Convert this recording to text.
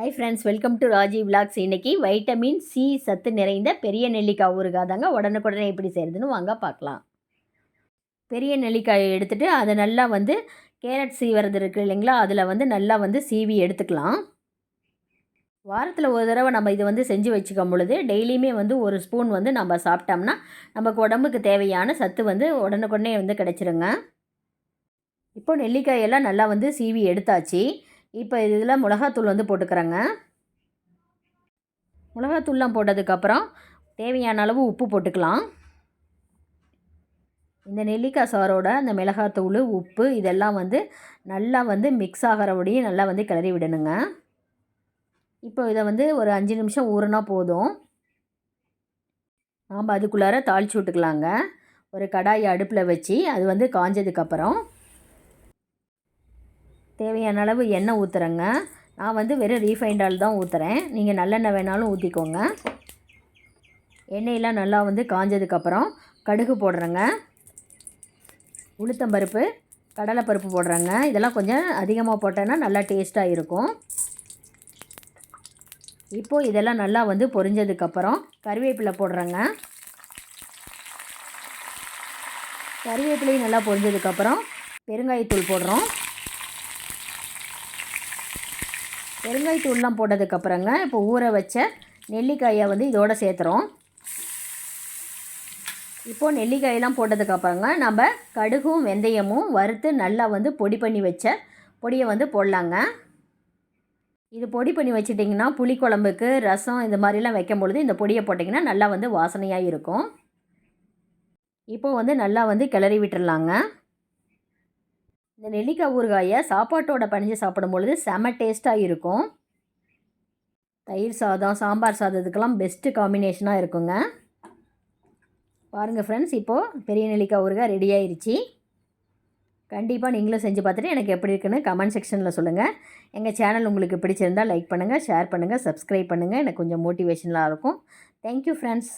Hi friends welcome to Raji vlogs இன்றைக்கி vitamin C சத்து நிறைந்த பெரிய நெல்லிக்காய் ஊறுகாய் தாங்க உடனுக்குடனே எப்படி செய்கிறதுன்னு வாங்க பார்க்கலாம். பெரிய நெல்லிக்காயை எடுத்துகிட்டு அதை நல்லா வந்து கேரட் சீவரது இருக்குது இல்லைங்களா? அதில் வந்து நல்லா வந்து சீவி எடுத்துக்கலாம். வாரத்தில் ஒரு தடவை நம்ம இதை வந்து செஞ்சு வச்சுக்கும் பொழுது டெய்லியுமே வந்து ஒரு ஸ்பூன் வந்து நம்ம சாப்பிட்டோம்னா நமக்கு உடம்புக்கு தேவையான சத்து வந்து உடனுக்குடனே வந்து கிடச்சிருங்க. இப்போ நெல்லிக்காயெல்லாம் நல்லா வந்து சீவி எடுத்தாச்சு. இப்போ இதில் மிளகாத்தூள் வந்து போட்டுக்கிறேங்க. மிளகாத்தூள்லாம் போட்டதுக்கப்புறம் தேவையான அளவு உப்பு போட்டுக்கலாம். இந்த நெல்லிக்காய் சாரோட அந்த மிளகாத்தூள் உப்பு இதெல்லாம் வந்து நல்லா வந்து மிக்ஸ் ஆகிறபடியும் நல்லா வந்து கிளறி விடணுங்க. இப்போ இதை வந்து ஒரு அஞ்சு நிமிஷம் ஊறுனா போதும். நாம் அதுக்குள்ளார தாளித்து விட்டுக்கலாங்க. ஒரு கடாயை அடுப்பில் வச்சு அது வந்து காஞ்சதுக்கப்புறம் தேவையான அளவு எண்ணெய் ஊற்றுறேங்க நான் வந்து வெறும் ரீஃபைண்ட் ஆயில் தான் ஊற்றுறேன் நீங்கள் நல்லெண்ணெய் வேணாலும் ஊற்றிக்கோங்க எண்ணெயெல்லாம் நல்லா வந்து காஞ்சதுக்கப்புறம் கடுகு போடுறேங்க. உளுத்தம்பருப்பு கடலைப்பருப்பு போடுறேங்க. இதெல்லாம் கொஞ்சம் அதிகமாக போட்டேன்னா நல்லா டேஸ்ட்டாக இருக்கும். இப்போது இதெல்லாம் நல்லா வந்து பொரிஞ்சதுக்கப்புறம் கருவேப்பிலை போடுறேங்க. கருவேப்பிலையும் நல்லா பொரிஞ்சதுக்கப்புறம் பெருங்காயத்தூள் போடுறோம். பெருங்காய்த்தூள்லாம் போட்டதுக்கப்புறங்க இப்போ ஊற வச்ச நெல்லிக்காயை வந்து இதோட சேர்த்துறோம். இப்போது நெல்லிக்காயெல்லாம் போட்டதுக்கப்புறங்க நம்ம கடுகும் வெந்தயமும் வறுத்து நல்லா வந்து பொடி பண்ணி வச்ச பொடியை வந்து போடலாங்க. இது பொடி பண்ணி வச்சிட்டிங்கன்னா புளிக்குழம்புக்கு ரசம் இந்த மாதிரிலாம் வைக்கும் பொழுது இந்த பொடியை போட்டிங்கன்னா நல்லா வந்து வாசனையாக இருக்கும். இப்போது வந்து நல்லா வந்து கிளறி விட்டுடலாங்க இந்த நெல்லிக்காய் ஊறுகாயை சாப்பாட்டோட பணிஞ்சு சாப்பிடும் பொழுது செம டேஸ்ட்டாக இருக்கும். தயிர் சாதம் சாம்பார் சாதத்துக்கெல்லாம் பெஸ்ட்டு காம்பினேஷனாக இருக்குங்க. பாருங்கள் ஃப்ரெண்ட்ஸ் இப்போது பெரிய நெல்லிக்காய் ஊறுகாய் ரெடி ஆயிடுச்சு கண்டிப்பாக நீங்களும் செஞ்சு பார்த்துட்டு எனக்கு எப்படி இருக்குன்னு கமெண்ட் செக்ஷனில் சொல்லுங்கள் எங்கள் சேனல் உங்களுக்கு பிடிச்சிருந்தால் லைக் பண்ணுங்கள் ஷேர் பண்ணுங்கள் சப்ஸ்கிரைப் பண்ணுங்கள் எனக்கு கொஞ்சம் மோட்டிவேஷனலாக இருக்கும். Thank you friends